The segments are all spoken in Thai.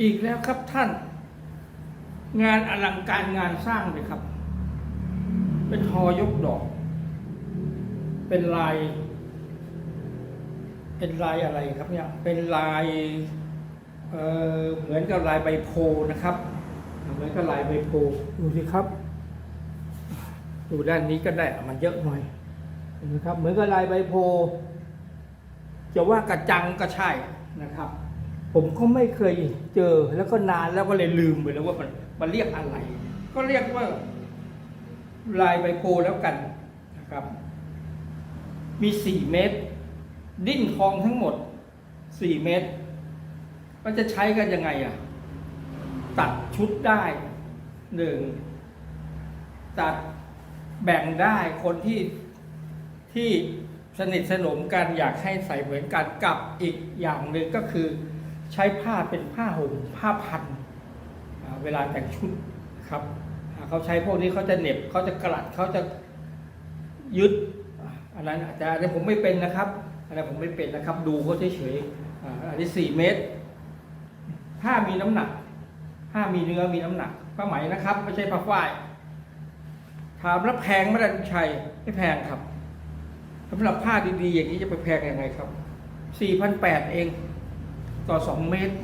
อีกแล้วครับท่าน งานอลังการงานสร้างเลยครับ เป็นทอยกดอก เป็นลาย เป็นลายอะไรครับเนี่ย เป็นลายเเหมือนกับลายใบโพนะครับ เหมือนกับลายใบโพดูสิครับ ดูด้านนี้ก็ได้มันเยอะหน่อยนไหมครับ เหมือนกับลายใบโพจะว่ากระจังก็ใช่นะครับ ผมก็ไม่เคยเจอแล้วก็นานแล้วก็เลยลืมไปแล้วว่ามันมันเรียกอะไร ก็เรียกว่าลายใบโพแล้วกันนะครับ มีสี่เมตร ดิ้นทองทั้งหมดสี่เมตรก็จะใช้กันยังไงอะ ตัดชุดได้หนึ่งตัดแบ่งได้คนที่ที่สนิทสนมกันอยากให้ใส่เหมือนกันกับอีกอย่างหนึ่งก็คือ ใช้ผ้าเป็นผ้าห่มผ้าพันเวลาแต่งชุดครับเขาใช้พวกนี้เขาจะเหน็บเขาจะกลัดเขาจะยึดอันนั้นอาจจะอันนี้ผมไม่เป็นนะครับอันนี้ผมไม่เป็นนะครับ ดูเขาเฉยๆอันนี้สี่เมตรผ้ามีน้ำหนักผ้ามีเนื้อมีน้ำหนักผ้าไหมนะครับ ไม่ใช่ผ้าฝ้ายถามแล้วแพงไหมล่ะลุงชัยไม่แพงครับสำหรับผ้าดีๆอย่างนี้จะไปแพงยังไงครับสี่พันแปดเอง ต่อสองเมตร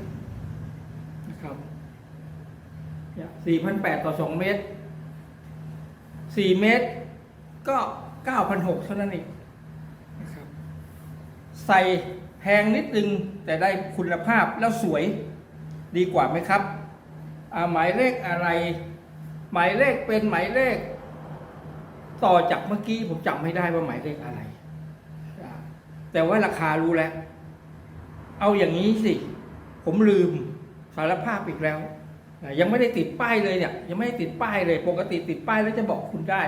นะครับสี่พันแปดต่อสองเมตรสี่เมตรก็เก้าพันหกเท่านั้นเองนะครับใส่แพงนิดนึงแต่ได้คุณภาพแล้วสวยดีกว่าไหมครับ หมายเลขอะไร หมายเลขเป็นหมายเลข ต่อจากเมื่อกี้ผมจำไม่ได้ว่าหมายเลขอะไร แต่ว่าราคารู้แล้ว เอาอย่างนี้สิ ผมลืมสารภาพอีกแล้ว ยังไม่ได้ติดป้ายเลยเนี่ย ยังไม่ได้ติดป้ายเลย ปกติติดป้ายแล้วจะบอกคุณได้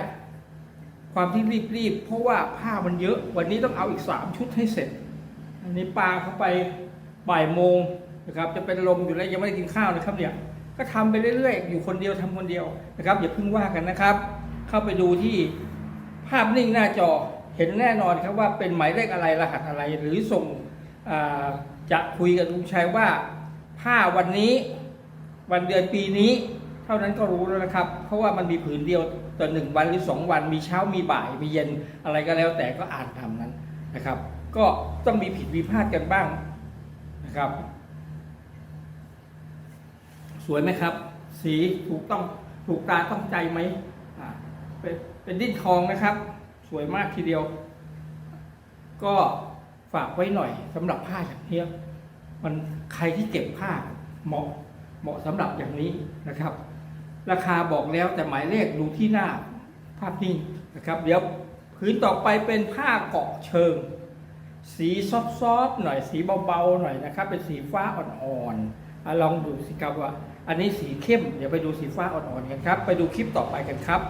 ความที่รีบๆ เพราะว่าผ้ามันเยอะ วันนี้ต้องเอาอีกสามชุดให้เสร็จ อันนี้ปลาเข้าไปบ่ายโมงนะครับ จะเป็นลมอยู่แล้วยังไม่ได้กินข้าวนะครับเนี่ย ก็ทำไปเรื่อยๆ อยู่คนเดียวทำคนเดียวนะครับ อย่าเพิ่งว่ากันนะครับ เข้าไปดูที่ภาพนิ่งหน้าจอ เห็นแน่นอนครับว่าเป็นหมายเลขอะไรรหัสอะไรหรือส่ง จะคุยกับลุงชัยว่าผ้าวันนี้วันเดือนปีนี้ เท่านั้นก็รู้แล้วนะครับ เพราะว่ามันมีผืนเดียวต่อหนึ่งวันหรือสองวันมีเช้ามีบ่ายมีเย็นอะไรก็แล้วแต่ก็อ่านทำนั้นนะครับ ก็ต้องมีผิดมีพลาดกันบ้างนะครับ สวยไหมครับ สีถูกต้องถูกตาต้องใจไหมอ่าเป็นเป็นดิ้นทองนะครับ สวยมากทีเดียว ก็ ฝากไว้หน่อยสำหรับผ้าอย่างนี้มันใครที่เก็บผ้าเหมาะเหมาะสำหรับอย่างนี้นะครับ ราคาบอกแล้วแต่หมายเลขดูที่หน้าภาพนี้นะครับ เดี๋ยวพื้นต่อไปเป็นผ้าเกาะเชิง สีซอฟๆหน่อยสีเบาๆหน่อยนะครับ เป็นสีฟ้าอ่อนๆอลองดูสิครับว่า อันนี้สีเข้ม เดี๋ยวไปดูสีฟ้าอ่อนๆกันครับ ไปดูคลิปต่อไปกันครับ